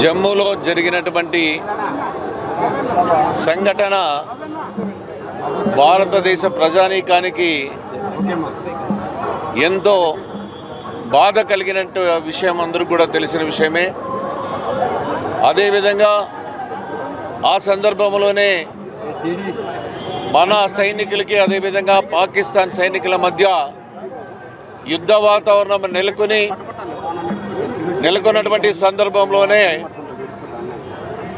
జమ్మూలో జరిగినటువంటి సంఘటన భారతదేశ ప్రజానీకానికి ఎంతో బాధ కలిగినట్టు విషయం అందరికీ కూడా తెలిసిన విషయమే. అదేవిధంగా ఆ సందర్భంలోనే మన సైనికులకి అదేవిధంగా పాకిస్తాన్ సైనికుల మధ్య యుద్ధ వాతావరణం నెలకొని నెలకొన్నటువంటి సందర్భంలోనే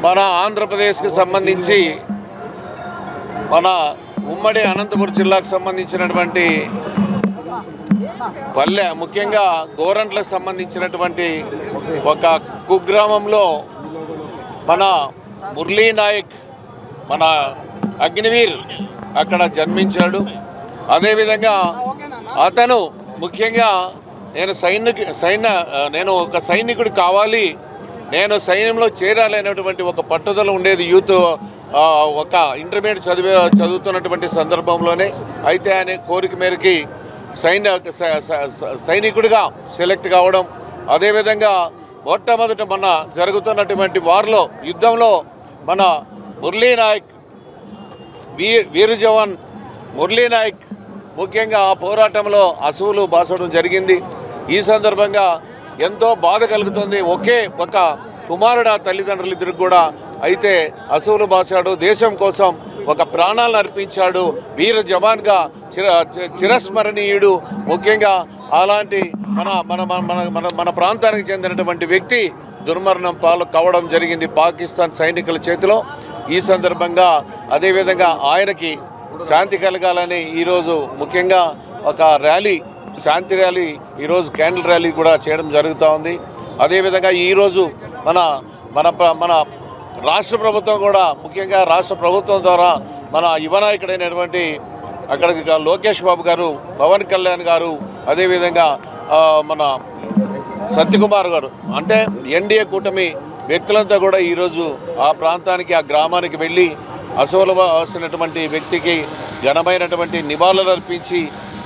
మన ఆంధ్రప్రదేశ్కి సంబంధించి మన ఉమ్మడి అనంతపురం జిల్లాకు సంబంధించినటువంటి పల్లె ముఖ్యంగా గోరంట్లకు సంబంధించినటువంటి ఒక కుగ్రామంలో మన మురళీ నాయక్ మన అగ్నివీర్ అక్కడ జన్మించాడు. అదేవిధంగా అతను ముఖ్యంగా నేను సైనిక సైన్య నేను ఒక సైనికుడు కావాలి. నేను సైన్యంలో చేరాలి అనేటువంటి ఒక పట్టుదల ఉండేది యూత్ ఒక ఇంటర్మీడియట్ చదివే చదువుతున్నటువంటి సందర్భంలోనే. అయితే అనే కోరిక మేరకి సైన్య సైనికుడిగా సెలెక్ట్ కావడం అదేవిధంగా మొట్టమొదట మన జరుగుతున్నటువంటి వారిలో యుద్ధంలో మన మురళీ నాయక్ వీ వీర జవాన్ మురళీ నాయక్ ముఖ్యంగా ఆ పోరాటంలో అసువులు బాసడం జరిగింది. ఈ సందర్భంగా ఎంతో బాధ కలుగుతుంది. ఒకే ఒక కుమారుడు తల్లిదండ్రుల తల్లిదండ్రులిద్దరికి కూడా అయితే అసువులు బాసాడు దేశం కోసం ఒక ప్రాణాలను అర్పించాడు. వీర జవాన్గా చిర చి- చిరస్మరణీయుడు. ముఖ్యంగా అలాంటి మన మన మన మన మన మన ప్రాంతానికి చెందినటువంటి వ్యక్తి దుర్మరణం పాలు కావడం జరిగింది పాకిస్తాన్ సైనికుల చేతిలో. ఈ సందర్భంగా అదేవిధంగా ఆయనకి శాంతి కలగాలని ఈరోజు ముఖ్యంగా ఒక ర్యాలీ శాంతి ర్యాలీ ఈరోజు క్యాండిల్ ర్యాలీ కూడా చేయడం జరుగుతూ ఉంది. అదేవిధంగా ఈరోజు మన మన మన రాష్ట్ర ప్రభుత్వం కూడా ముఖ్యంగా రాష్ట్ర ప్రభుత్వం ద్వారా మన యువనాయకుడైనటువంటి అక్కడికి లోకేష్ బాబు గారు పవన్ కళ్యాణ్ గారు అదేవిధంగా మన సత్యకుమార్ గారు అంటే ఎన్డీఏ కూటమి వ్యక్తులంతా కూడా ఈరోజు ఆ ప్రాంతానికి ఆ గ్రామానికి వెళ్ళి అసౌలవలసినటువంటి వ్యక్తికి ఘనమైనటువంటి నివాళులు అర్పించి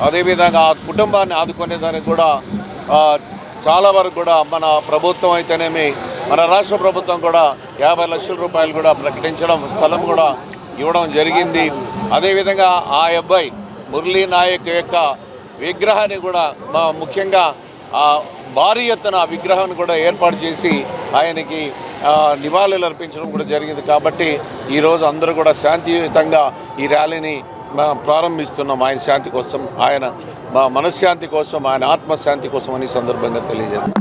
అదేవిధంగా ఆ కుటుంబాన్ని ఆదుకునే దానికి కూడా చాలా వరకు కూడా మన ప్రభుత్వం అయితేనేమి మన రాష్ట్ర ప్రభుత్వం కూడా యాభై లక్షల రూపాయలు కూడా ప్రకటించడం స్థలం కూడా ఇవ్వడం జరిగింది. అదేవిధంగా ఆ అబ్బాయి మురళీ నాయక్ యొక్క విగ్రహాన్ని కూడా మా ముఖ్యంగా భారీ ఎత్తున విగ్రహాన్ని కూడా ఏర్పాటు చేసి ఆయనకి నివాళులు అర్పించడం కూడా జరిగింది. కాబట్టి ఈరోజు అందరూ కూడా శాంతియుతంగా ఈ ర్యాలీని ప్రారంభిస్తున్నాం ఆయన శాంతి కోసం ఆయన మా మనశ్శాంతి కోసం ఆయన ఆత్మశాంతి కోసం అని సందర్భంగా తెలియజేస్తాం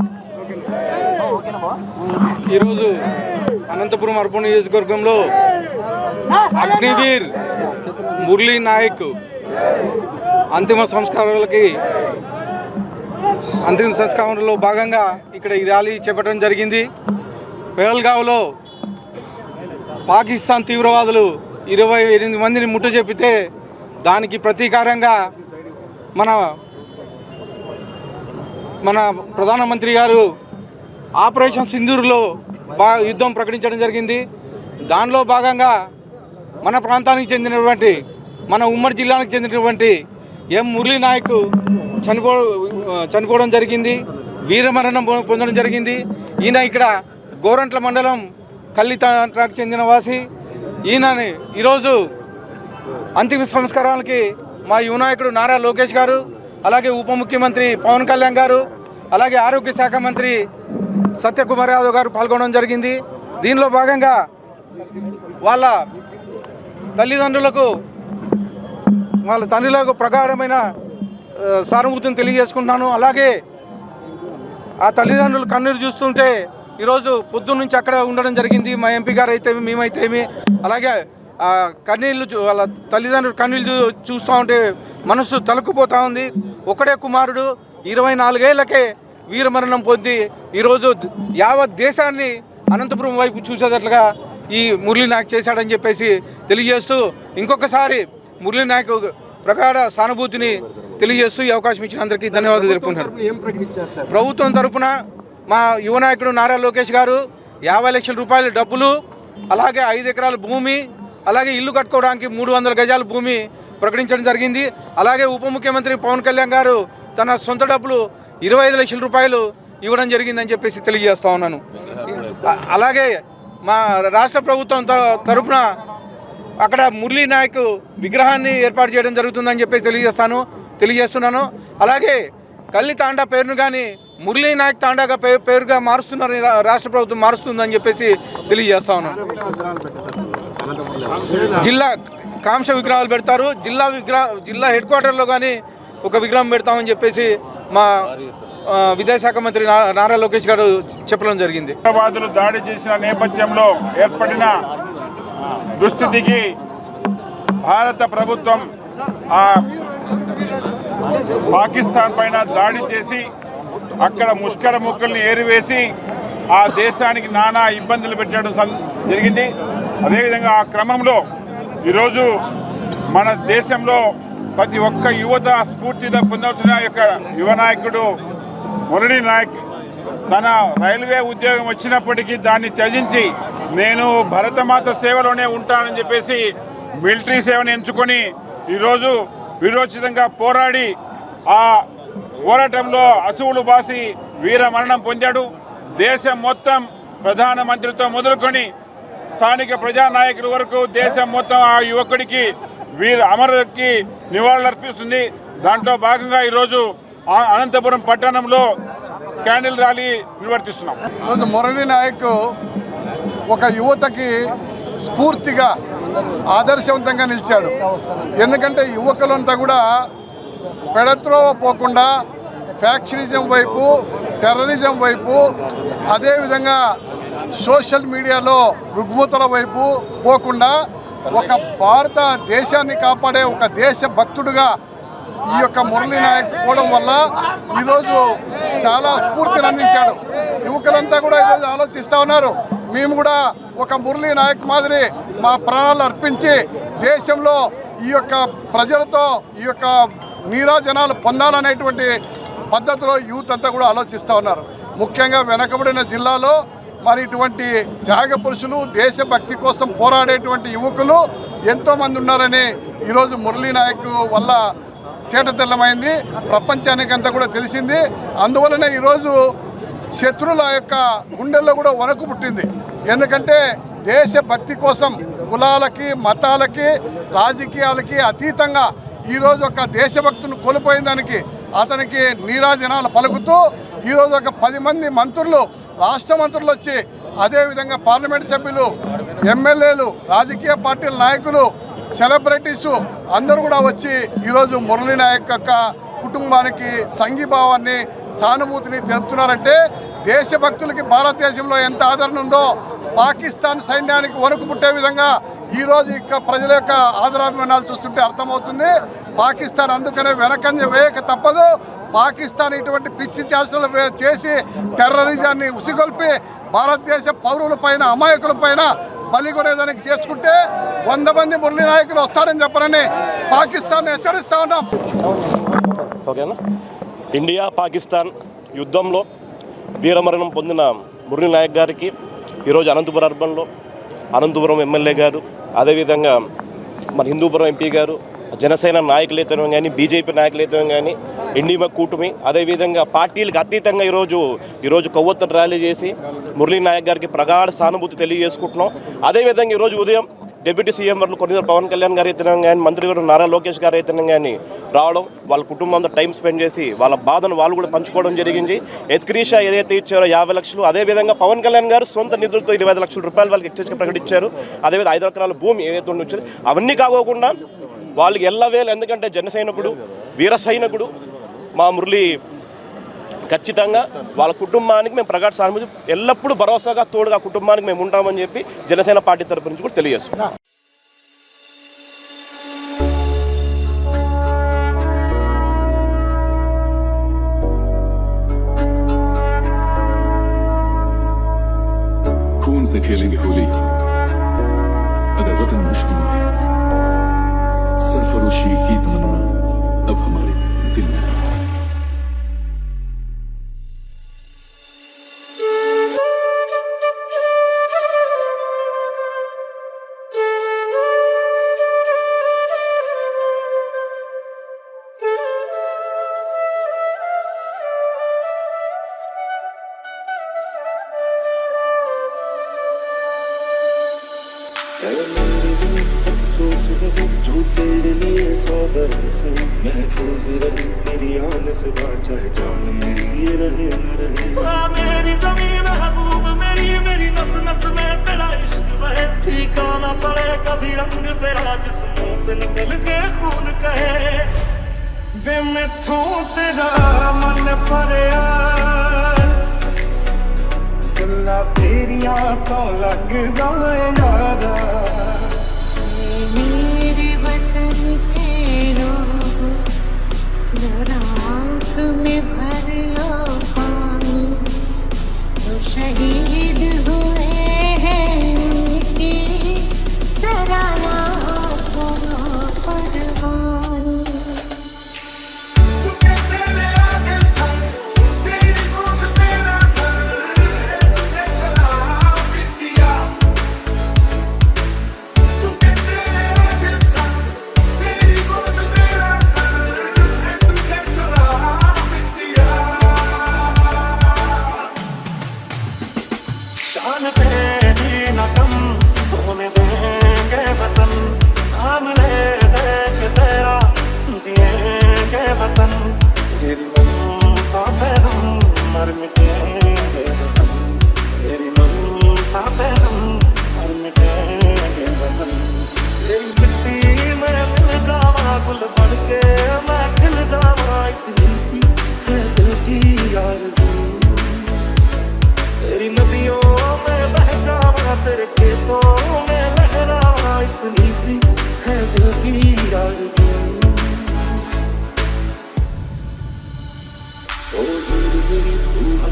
ఈరోజు అనంతపురం అర్బన్ నియోజకవర్గంలో అగ్నివీర్ మురళీ నాయక్ అంతిమ సంస్కారాలకి అంతిమ సంస్కారంలో భాగంగా ఇక్కడ ఈ ర్యాలీ చేపట్టడం జరిగింది. పెహల్గావ్లో పాకిస్తాన్ తీవ్రవాదులు ఇరవై ఎనిమిది మందిని ముట్ట చెప్పితే దానికి ప్రతీకారంగా మన మన ప్రధానమంత్రి గారు ఆపరేషన్ సింధూర్లో బా యుద్ధం ప్రకటించడం జరిగింది. దానిలో భాగంగా మన ప్రాంతానికి చెందినటువంటి మన ఉమ్మడి జిల్లానికి చెందినటువంటి ఎం మురళీ నాయక్ చనిపో చనిపోవడం జరిగింది. వీరమరణం పొందడం జరిగింది. ఈయన ఇక్కడ గోరంట్ల మండలం కల్లితాకు చెందిన వాసి. ఈయనని ఈరోజు అంతిమ సంస్కారాలకి మా యువనాయకుడు నారా లోకేష్ గారు అలాగే ఉప ముఖ్యమంత్రి పవన్ కళ్యాణ్ గారు అలాగే ఆరోగ్య శాఖ మంత్రి సత్యకుమార్ యాదవ్ గారు పాల్గొనడం జరిగింది. దీనిలో భాగంగా వాళ్ళ తల్లిదండ్రులకు వాళ్ళ తండ్రులకు ప్రగాఢమైన సానుభూతిని తెలియజేసుకుంటున్నాను. అలాగే ఆ తల్లిదండ్రులు కన్నీరు చూస్తుంటే ఈరోజు పొద్దున్న నుంచి అక్కడ ఉండడం జరిగింది. మా ఎంపీ గారు అయితే మేమైతేమి అలాగే కన్నీళ్ళు వాళ్ళ తల్లిదండ్రులు కన్నీళ్ళు చూస్తూ ఉంటే మనసు తలుకుపోతూ ఉంది. ఒకడే కుమారుడు ఇరవై నాలుగేళ్ళకే వీరమరణం పొంది ఈరోజు యావత్ దేశాన్ని అనంతపురం వైపు చూసేటట్లుగా ఈ మురళీ నాయక్ చేశాడని చెప్పేసి తెలియజేస్తూ ఇంకొకసారి మురళీ నాయక్ ప్రగాఢ సానుభూతిని తెలియజేస్తూ ఈ అవకాశం ఇచ్చిన అందరికీ ధన్యవాదాలు సార్? ప్రభుత్వం తరపున మా యువ నాయకుడు నారా లోకేష్ గారు యాభై లక్షల రూపాయల డబ్బులు అలాగే ఐదు ఎకరాల భూమి అలాగే ఇల్లు కట్టుకోవడానికి మూడు వందల గజాల భూమి ప్రకటించడం జరిగింది. అలాగే ఉప ముఖ్యమంత్రి పవన్ కళ్యాణ్ గారు తన సొంత డబ్బులు ఇరవై ఐదు లక్షల రూపాయలు ఇవ్వడం జరిగిందని చెప్పేసి తెలియజేస్తా ఉన్నాను. అలాగే మా రాష్ట్ర ప్రభుత్వం త- అక్కడ మురళీ నాయక్ విగ్రహాన్ని ఏర్పాటు చేయడం జరుగుతుందని చెప్పి తెలియజేస్తాను తెలియజేస్తున్నాను. అలాగే కల్లి తాండా పేరును కానీ మురళీ నాయక్ తాండాగా పేరుగా మారుస్తున్నారని రా- రాష్ట్ర ప్రభుత్వం మారుస్తుందని చెప్పేసి తెలియజేస్తా ఉన్నాను. జిల్లా కాంక్ష విగ్రహాలు పెడతారు. జిల్లా విగ్రహ జిల్లా హెడ్ క్వార్టర్లో కానీ ఒక విగ్రహం పెడతామని చెప్పేసి మా విదేశాఖ మంత్రి నారా లోకేష్ గారు చెప్పడం జరిగింది. ఉగ్రవాదులు దాడి చేసిన నేపథ్యంలో ఏర్పడిన దుస్థితికి భారత ప్రభుత్వం ఆ పాకిస్తాన్ పైన దాడి చేసి అక్కడ ముష్కర ముక్కల్ని ఏరివేసి ఆ దేశానికి నానా ఇబ్బందులు పెట్టడం జరిగింది. అదేవిధంగా ఆ క్రమంలో ఈరోజు మన దేశంలో ప్రతి ఒక్క యువత స్ఫూర్తిగా పొందాల్సిన యొక్క యువ నాయకుడు మురళీ నాయక్ తన రైల్వే ఉద్యోగం వచ్చినప్పటికీ దాన్ని త్యజించి నేను భరతమాత సేవలోనే ఉంటానని చెప్పేసి మిలిటరీ సేవను ఎంచుకొని ఈరోజు విరోచితంగా పోరాడి ఆ పోరాటంలో అసువులు బాసి వీర మరణం పొందాడు. దేశం మొత్తం ప్రధానమంత్రితో మొదలుకొని స్థానిక ప్రజానాయకుల వరకు దేశం మొత్తం ఆ యువకుడికి వీరి అమరుకి నివాళులర్పిస్తుంది దాంట్లో భాగంగా ఈరోజు ఆ- అనంతపురం పట్టణంలో క్యాండిల్ ర్యాలీ నిర్వర్తిస్తున్నాం. ఈరోజు మురళీ నాయక్ ఒక యువతకి స్ఫూర్తిగా ఆదర్శవంతంగా నిలిచాడు. ఎందుకంటే యువకులంతా కూడా పెడత్రోవ పోకుండా ఫ్యాక్షనిజం వైపు టెర్రరిజం వైపు అదేవిధంగా సోషల్ మీడియాలో రుగ్మతల వైపు పోకుండా ఒక భారత దేశాన్ని కాపాడే ఒక దేశ భక్తుడుగా ఈ యొక్క మురళీ నాయక్ పోవడం వల్ల ఈరోజు చాలా స్ఫూర్తిని అందించాడు. యువకులంతా కూడా ఈరోజు ఆలోచిస్తూ ఉన్నారు. మేము కూడా ఒక మురళీ నాయక్ మాదిరి మా ప్రాణాలు అర్పించి దేశంలో ఈ యొక్క ప్రజలతో ఈ యొక్క నీరాజనాలు పొందాలనేటువంటి పద్ధతిలో యూత్ అంతా కూడా ఆలోచిస్తూ ఉన్నారు. ముఖ్యంగా వెనకబడిన జిల్లాలో మరి ఇటువంటి త్యాగ పురుషులు దేశభక్తి కోసం పోరాడేటువంటి యువకులు ఎంతోమంది ఉన్నారని ఈరోజు మురళీ నాయక్ వల్ల తేటతెల్లమైంది ప్రపంచానికంతా కూడా తెలిసింది. అందువలన ఈరోజు శత్రుల యొక్క గుండెల్లో కూడా వణుకు పుట్టింది. ఎందుకంటే దేశభక్తి కోసం కులాలకి మతాలకి రాజకీయాలకి అతీతంగా ఈరోజు ఒక దేశభక్తును కోల్పోయిన దానికి అతనికి నీరాజనాలు పలుకుతూ ఈరోజు ఒక పది మంది మంత్రులు రాష్ట్ర మంత్రులు వచ్చి అదేవిధంగా పార్లమెంట్ సభ్యులు ఎమ్మెల్యేలు రాజకీయ పార్టీల నాయకులు సెలబ్రిటీసు అందరూ కూడా వచ్చి ఈరోజు మురళీ నాయక్ యొక్క కుటుంబానికి సంఘీభావాన్ని సానుభూతిని తెలుపుతున్నారంటే దేశభక్తులకి భారతదేశంలో ఎంత ఆదరణ ఉందో పాకిస్తాన్ సైన్యానికి వణుకు పుట్టే విధంగా ఈరోజు ఇక ప్రజల యొక్క ఆదరాభిమానాలు చూస్తుంటే అర్థమవుతుంది. పాకిస్తాన్ అందుకనే వెనకంజ వేయక తప్పదు. పాకిస్తాన్ ఇటువంటి పిచ్చి చేసలు చేసి టెర్రరిజాన్ని ఉసిగొల్పి భారతదేశ పౌరుల పైన అమాయకుల పైన బలిగొనేదానికి చేసుకుంటే వంద మంది మురళీ నాయకులు వస్తారని చెప్పరని పాకిస్తాన్ హెచ్చరిస్తా ఉన్నాం. ఓకేనా? ఇండియా పాకిస్తాన్ యుద్ధంలో వీరమరణం పొందిన మురళీ నాయక్ గారికి ఈరోజు అనంతపురం అర్బన్లో అనంతపురం ఎమ్మెల్యే గారు అదేవిధంగా మన హిందూపురం ఎంపీ గారు జనసేన నాయకులైతేనే కానీ బీజేపీ నాయకులైతేనే కానీ ఎన్డీఎం కూటమి అదేవిధంగా పార్టీలకు అతీతంగా ఈరోజు ఈరోజు కొవ్వొత్తున ర్యాలీ చేసి మురళీ నాయక్ గారికి ప్రగాఢ సానుభూతి తెలియజేసుకుంటున్నాం. అదేవిధంగా ఈరోజు ఉదయం డిప్యూటీ సీఎం వర్లు కొన్ని పవన్ కళ్యాణ్ గారు అయితేనే కానీ మంత్రి గారు నారా లోకేష్ గారు అయితేనే కానీ రావడం వాళ్ళ కుటుంబంతో టైం స్పెండ్ చేసి వాళ్ళ బాధను వాళ్ళు కూడా పంచుకోవడం జరిగింది. ఎత్క్రీషా ఏదైతే ఇచ్చారో యాభై లక్షలు అదేవిధంగా పవన్ కళ్యాణ్ గారు సొంత నిధులతో ఇరవై ఐదు లక్షల రూపాయలు వాళ్ళకి ఎక్స్చేంజ్గా ప్రకటించారు. అదేవిధంగా ఐదు ఎకరాల భూమి ఏదైతే ఉండి అవన్నీ కాకోకుండా వాళ్ళకి ఎల్లవేలు ఎందుకంటే జన సైనికుడు వీర సైనికుడు మా మురళి ఖచ్చితంగా వాళ్ళ కుటుంబానికి మేము ప్రగాఢ సానుభూతి ఎల్లప్పుడూ భరోసాగా తోడుగా కుటుంబానికి మేము ఉంటామని చెప్పి జనసేన పార్టీ తరపు నుంచి కూడా తెలియజేస్తున్నాం खून से खेलेंगे होली अगर वतन मुश्किल में है अफसोस रहे जो तेरे लिए सौ दर्द से महफूज रहे तेरी आन सदा चाहे जान मेरी ये रहे न रहे मेरी जमीन महबूब मेरी मेरी नस नस में तेरा इश्क बहे फीका ना पड़े कभी रंग तेरा जिस्मों से निकल के खून कहे वे मैथों तेरा मन भरिया ਗੱਲਾਂ ਤੇਰੀਆਂ ਤੋਂ ਲੱਗਦਾ ਯਾਰਾ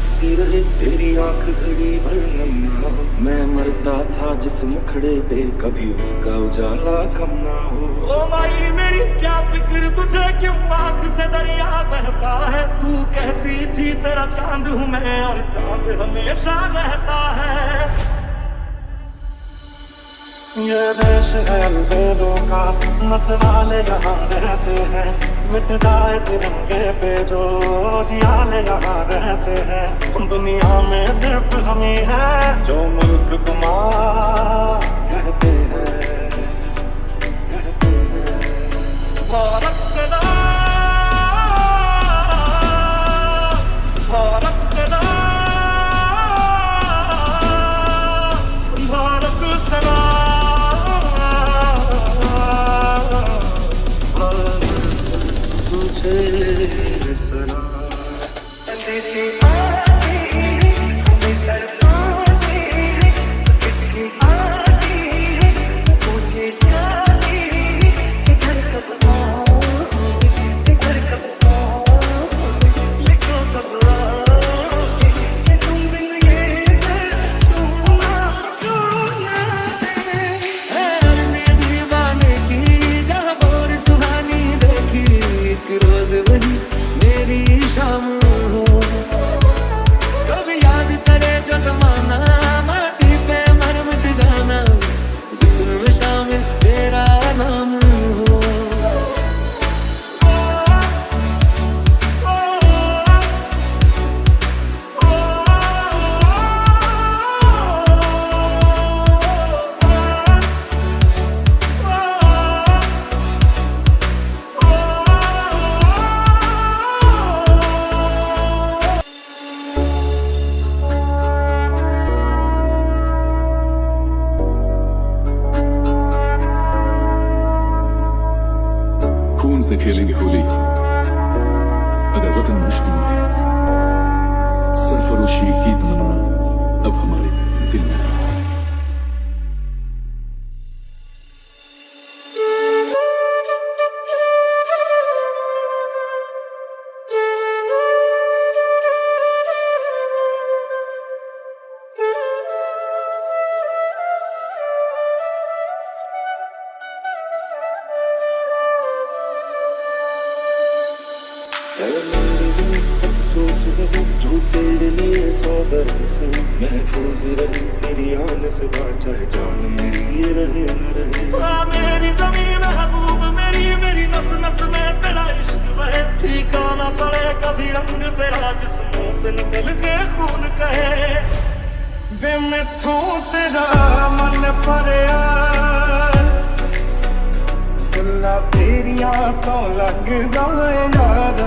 हंसती रहे तेरी आँख घड़ी भर नन्ना हो मैं मरता था जिस मुखड़े पे कभी उसका उजाला कम ना हो। ओ माई मेरी क्या फ़िक्र तुझे क्यों आँख से दरिया बहता है? तू कहती थी तेरा चाँद हूँ मैं और चाँद हमेशा रहता है। ये देश है अलबेलों का मत वाले यहाँ रहते हैं। मिट जाए तिरंगे पे जो जियाले यहाँ रहते हैं। दुनिया में सिर्फ़ हम ही हैं जो मुल्क कुमार कहते हैं। कहते desse ना पड़े कभी रंग तेरा जिस्मों से निकल के खून कहे ਵੇ ਮੈਥੋਂ ਤੇਰਾ ਮਨ ਭਰਿਆ ਗੱਲਾਂ ਤੇਰੀਆਂ ਤੋਂ ਲੱਗਦਾ ਏ ਯਾਰ